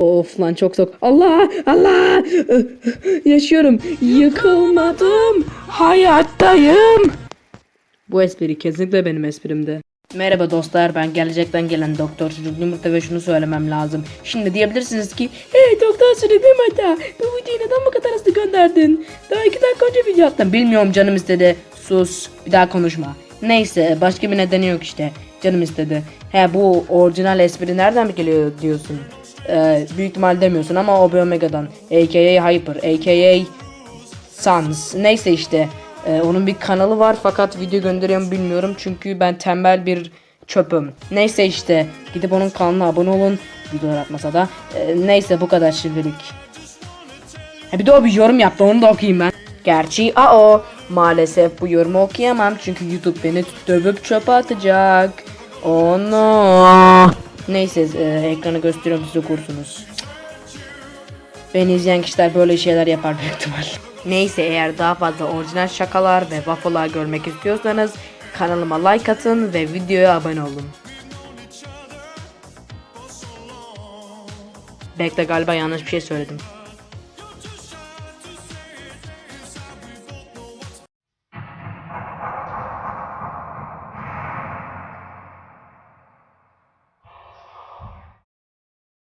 Of lan çok sok. Allah Allah. Yaşıyorum. Yıkılmadım. Hayattayım. Bu espri kesinlikle benim esprimdi. Merhaba dostlar ben gelecekten gelen doktor çocuk yumurta ve şunu söylemem lazım. Şimdi diyebilirsiniz ki Hey doktor çocuk yumurta bu videoyu neden bu kadar hızlı gönderdin? Daha iki dakika önce video attım. Bilmiyorum canım istedi. Sus bir daha konuşma. Neyse başka bir nedeni yok işte. Canım istedi. He bu orijinal espri nereden geliyor diyorsun. Ee, büyük ihtimal demiyorsun ama o bir Omega'dan. AKA Hyper, AKA Sans. Neyse işte. Ee, onun bir kanalı var fakat video gönderiyor mu bilmiyorum. Çünkü ben tembel bir çöpüm. Neyse işte. Gidip onun kanalına abone olun. Video atmasa da. Ee, neyse bu kadar şimdilik. Ha bir de o bir yorum yaptı onu da okuyayım ben. Gerçi o maalesef bu yorumu okuyamam çünkü YouTube beni dövüp çöpe atacak. Oh no. Neyse e, ekranı gösteriyorum siz okursunuz. Beni izleyen kişiler böyle şeyler yapar büyük ihtimal. Neyse eğer daha fazla orijinal şakalar ve waffle'lar görmek istiyorsanız kanalıma like atın ve videoya abone olun. Bekle galiba yanlış bir şey söyledim.